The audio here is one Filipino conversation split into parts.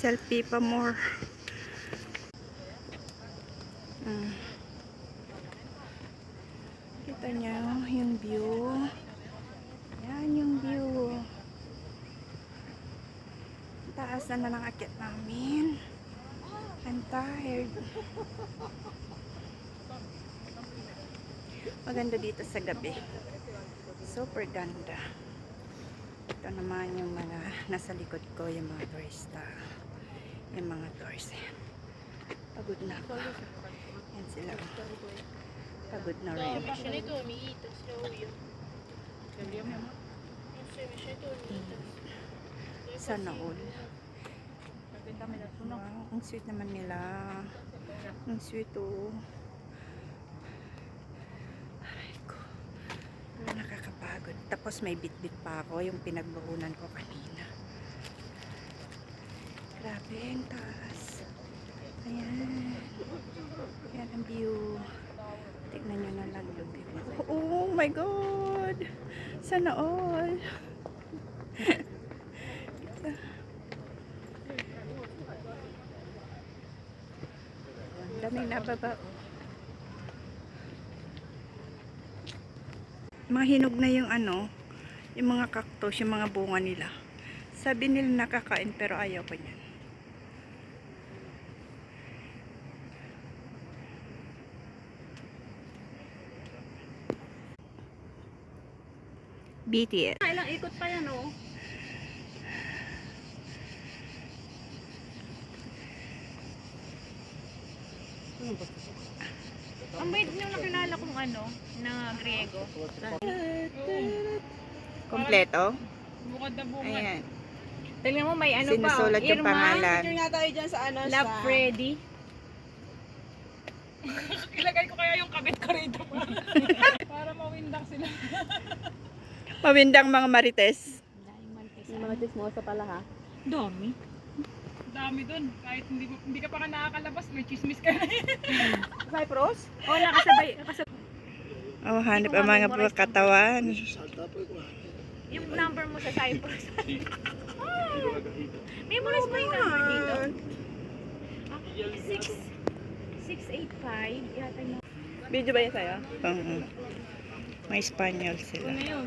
Selfie pa more. Mm. Kita niyo yung view. Yan yung view. Taas na na ng akit namin. I'm tired. Maganda dito sa gabi. Super ganda. Ito naman yung mga nasa likod ko, yung mga turista. Yung mga tours. Pagod na ako. Yan sila. Pagod na rin. Sana all. Wow, ang sweet naman nila. Ang sweet oh. Ay ko. Nakakapagod. Tapos may bit-bit pa ako yung pinagbakunan ko kanina. Grabe ang taas. Ayan. Ayan ang view. Tignan nyo na lang yung view. Oh my God! Sana all. Daming nababa. oh. Mga hinog na yung ano, yung mga cactus, yung mga bunga nila. Sabi nila nakakain pero ayaw ko niyan. BTS. Ilang ikot pa yan, oh. Ang bait nyo nakilala kong ano, na Griego. Kompleto? Bukod na bukod. Ayan. Tingnan mo, may ano Sinusulat pa, oh. yung Irma, pangalan. Picture nga tayo dyan sa ano, Love sa... Freddy. Ilagay ko kaya yung kabit ko rito Para mawindang sila. Mawindang mga marites. Yung mga chismosa pala ha. Dami. Dami dun. Kahit hindi, mo- hindi ka pa ka nakakalabas, may chismis ka na. Cyprus? oh, nakasabay. nakasabay. Oh, hanip ang mga katawan. Yung number mo sa Cyprus. oh, memorize mo yung number dito. Ah, 6, 685. Yata yung Video ba yan sa'yo? Oo. May Espanyol sila. Ano yun?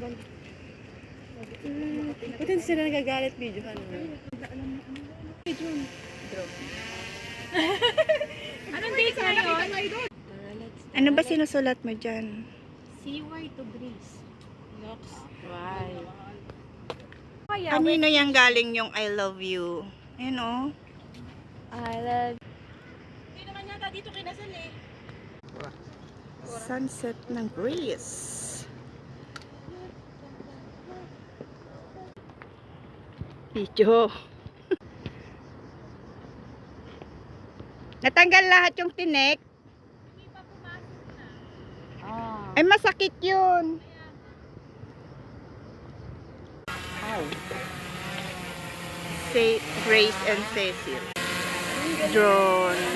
Ba't hindi sila nagagalit video? Ano? Anong date ngayon? Ano ba sinusulat mo dyan? CY to Greece. Lux. Why? Kaya, Kanino yung galing yung I love you? Ayun oh. I love Hindi naman yata dito kinasal eh. Sunset ng Greece. Video. Natanggal lahat yung tinik. Ah. Ay, masakit yun. Ow. Say, Grace and Cecil. Drone.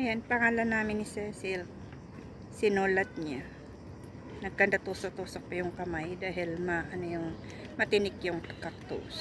Ayan, pangalan namin ni Cecil. Sinulat niya. Nagkanda tusok-tusok pa yung kamay dahil ma, ano yung, matinik yung cactus.